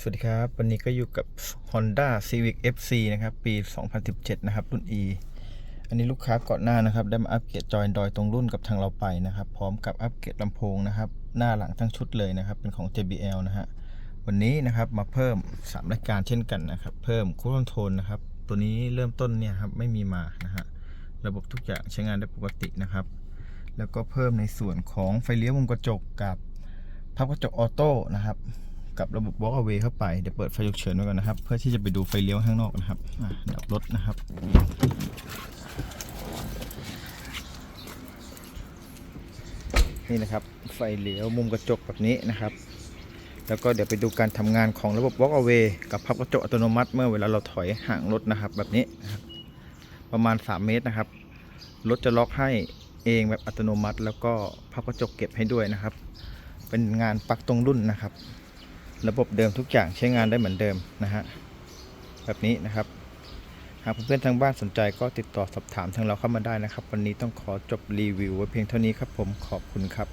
สวัสดีครับ วันนี้ก็อยู่กับ Honda Civic FC นะครับ ปี 2017 นะครับ รุ่น E อันนี้ลูกค้าก่อนหน้านะครับ ได้มาอัปเกรดจอยดอยตรงรุ่นกับทางเราไปนะครับ พร้อมกับอัปเกรดลำโพงนะครับ หน้าหลังทั้งชุดเลยนะครับ เป็นของ JBL นะฮะ วันนี้นะครับมาเพิ่ม 3 รายการเช่นกันนะครับ เพิ่มคูลคอนโทรลนะครับ ตัวนี้เริ่มต้นเนี่ยครับไม่มีมานะฮะ ระบบทุกอย่างใช้งานได้ปกตินะครับ แล้วก็เพิ่มในส่วนของไฟเลี้ยวมุมกระจกกับพับกระจกออโต้นะครับ กับระบบ walk away เข้าไป เดี๋ยวเปิดไฟฉุกเฉินไว้ก่อนนะครับ เพื่อที่จะไปดูไฟเลี้ยวข้างนอกนะครับอะดับรถนะครับ นี่นะครับ ไฟเลี้ยวมุมกระจกแบบนี้นะครับ แล้วก็เดี๋ยวไปดูการทำงานของระบบ walk away กับพับกระจกอัตโนมัติเมื่อเวลาเราถอยห่างรถนะครับ แบบนี้นะครับ ประมาณ 3 เมตรนะครับ รถจะล็อกให้เองแบบอัตโนมัติ แล้วก็พับกระจกเก็บให้ด้วยนะครับ เป็นงานปักตรงรุ่นนะครับ ระบบเดิมทุกอย่างใช้งานได้เหมือนเดิมนะฮะแบบนี้นะครับ หากเพื่อนๆทางบ้านสนใจก็ติดต่อสอบถามทางเราเข้ามาได้นะครับ วันนี้ต้องขอจบรีวิวไว้เพียงเท่านี้ครับผมขอบคุณครับ